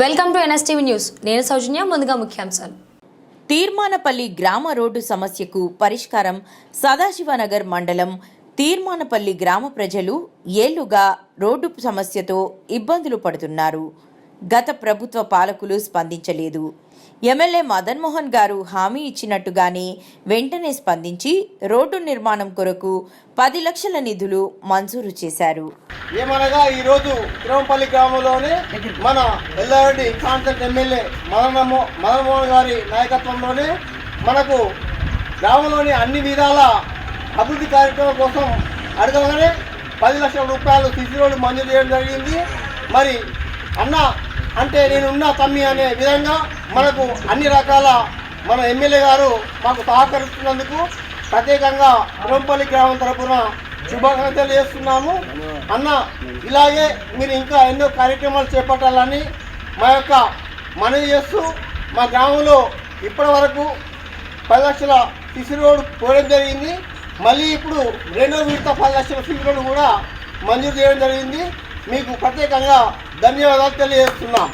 Welcome to NSTV news. నేను సౌజన్య ముందుగా ముఖ్యాంశాలు. తీర్మానపల్లి గ్రామ రోడ్డు సమస్యకు పరిష్కారం సదాశివనగర్ మండలం తీర్మానపల్లి గ్రామ ప్రజలు ఏళ్ళుగా రోడ్డు సమస్యతో ఇబ్బందులు పడుతున్నారు. గత ప్రభుత్వ పాలకులు స్పందించలేదు. ఎమ్మెల్యే మదన్మోహన్ గారు హామీ ఇచ్చినట్టుగానే వెంటనే స్పందించి రోడ్డు నిర్మాణం కొరకు పది లక్షల నిధులు మంజూరు చేశారు. ఏమనగా ఈరోజు తిరుమపల్లి గ్రామంలోని మన ఎల్లారెడ్డి కాన్సెప్ట్ ఎమ్మెల్యే మదనమో మదనమోహన్ గారి నాయకత్వంలోనే మనకు గ్రామంలోని అన్ని విధాల అభివృద్ధి కార్యక్రమం కోసం అడగగానే పది లక్షల రూపాయలు సిసి రోడ్డు మంజూరు చేయడం జరిగింది. మరి అన్న అంటే నేనున్నా తమ్మి అనే విధంగా మనకు అన్ని రకాల మన ఎమ్మెల్యే గారు మాకు సహకరిస్తున్నందుకు ప్రత్యేకంగా తిరుమపల్లి గ్రామం తరఫున శుభాకాంక్షలు చేస్తున్నాము. అన్న ఇలాగే మీరు ఇంకా ఎన్నో కార్యక్రమాలు చేపట్టాలని మా యొక్క మనవి చేస్తూ మా గ్రామంలో ఇప్పటి వరకు పది లక్షల సిసి రోడ్డు పోయడం జరిగింది. మళ్ళీ ఇప్పుడు రెండో విడత పది లక్షల సిసి రోడ్డు కూడా మంజూరు చేయడం జరిగింది. మీకు ప్రత్యేకంగా ధన్యవాదాలు తెలియజేస్తున్నాం.